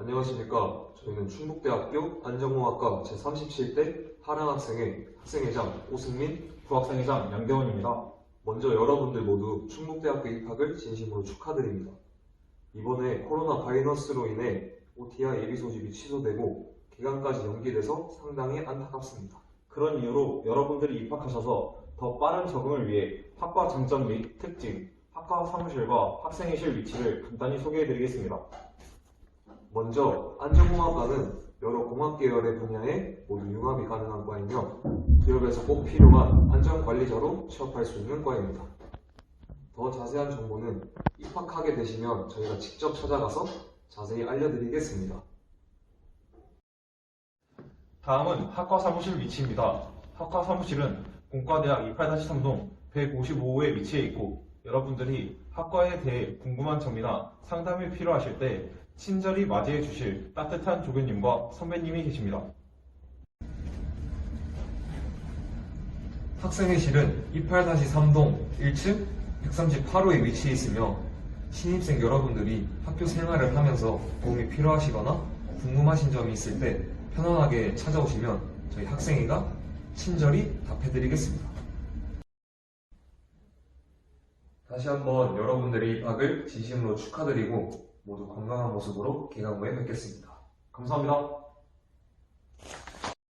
안녕하십니까. 저희는 충북대학교 안전공학과 제37대 하랑학생회 학생회장 오승민, 부학생회장 양대원입니다. 먼저 여러분들 모두 충북대학교 입학을 진심으로 축하드립니다. 이번에 코로나 바이러스로 인해 OTI 예비 소집이 취소되고 기간까지 연기돼서 상당히 안타깝습니다. 그런 이유로 여러분들이 입학하셔서 더 빠른 적응을 위해 학과 장점 및 특징, 학과 사무실과 학생회실 위치를 간단히 소개해드리겠습니다. 먼저 안전공학과는 여러 공학 계열의 분야에 모두 융합이 가능한 과이며 기업에서 꼭 필요한 안전관리자로 취업할 수 있는 과입니다. 더 자세한 정보는 입학하게 되시면 저희가 직접 찾아가서 자세히 알려드리겠습니다. 다음은 학과 사무실 위치입니다. 학과 사무실은 공과대학 28-3동 155호에 위치해 있고 여러분들이 학과에 대해 궁금한 점이나 상담이 필요하실 때 친절히 맞이해 주실 따뜻한 조교님과 선배님이 계십니다. 학생회실은 28-3동 1층 138호에 위치해 있으며 신입생 여러분들이 학교 생활을 하면서 도움이 필요하시거나 궁금하신 점이 있을 때 편안하게 찾아오시면 저희 학생회가 친절히 답해드리겠습니다. 다시 한번 여러분들의 입학을 진심으로 축하드리고 모두 건강한 모습으로 개강 후에 뵙겠습니다. 감사합니다.